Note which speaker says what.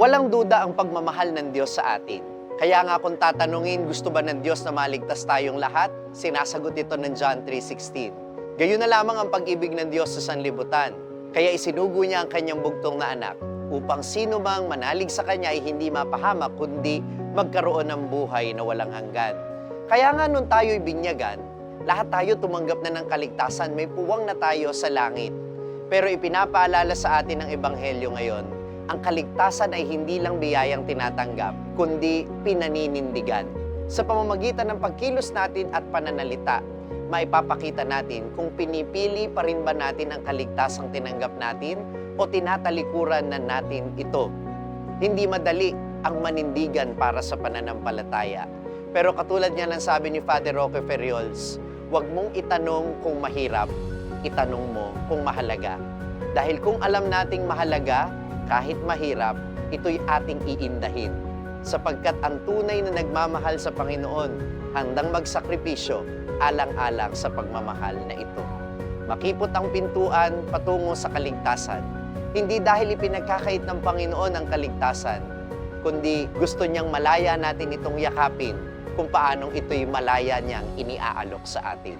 Speaker 1: Walang duda ang pagmamahal ng Diyos sa atin. Kaya nga kung tatanungin, gusto ba ng Diyos na maligtas tayong lahat? Sinasagot ito ng John 3.16. Gayon na lamang ang pag-ibig ng Diyos sa sanlibutan. Kaya isinugo niya ang kanyang bugtong na anak upang sino mang manalig sa kanya ay hindi mapahamak kundi magkaroon ng buhay na walang hanggan. Kaya nga nung tayo'y binyagan, lahat tayo tumanggap na ng kaligtasan, may puwang na tayo sa langit. Pero ipinapaalala sa atin ng Ebanghelyo ngayon, ang kaligtasan ay hindi lang biyayang tinatanggap, kundi pinaninindigan. Sa pamamagitan ng pagkilos natin at pananalita, maipapakita natin kung pinipili pa rin ba natin ang kaligtasang tinanggap natin o tinatalikuran na natin ito. Hindi madali ang manindigan para sa pananampalataya. Pero katulad nga ng sabi ni Father Roque Ferriols, huwag mong itanong kung mahirap, itanong mo kung mahalaga. Dahil kung alam nating mahalaga, kahit mahirap, ito'y ating iindahin. Sapagkat ang tunay na nagmamahal sa Panginoon, handang magsakripisyo, alang-alang sa pagmamahal na ito. Makipot ang pintuan patungo sa kaligtasan. Hindi dahil ipinagkakait ng Panginoon ang kaligtasan, kundi gusto niyang malaya natin itong yakapin kung paanong ito'y malaya niyang iniaalok sa atin.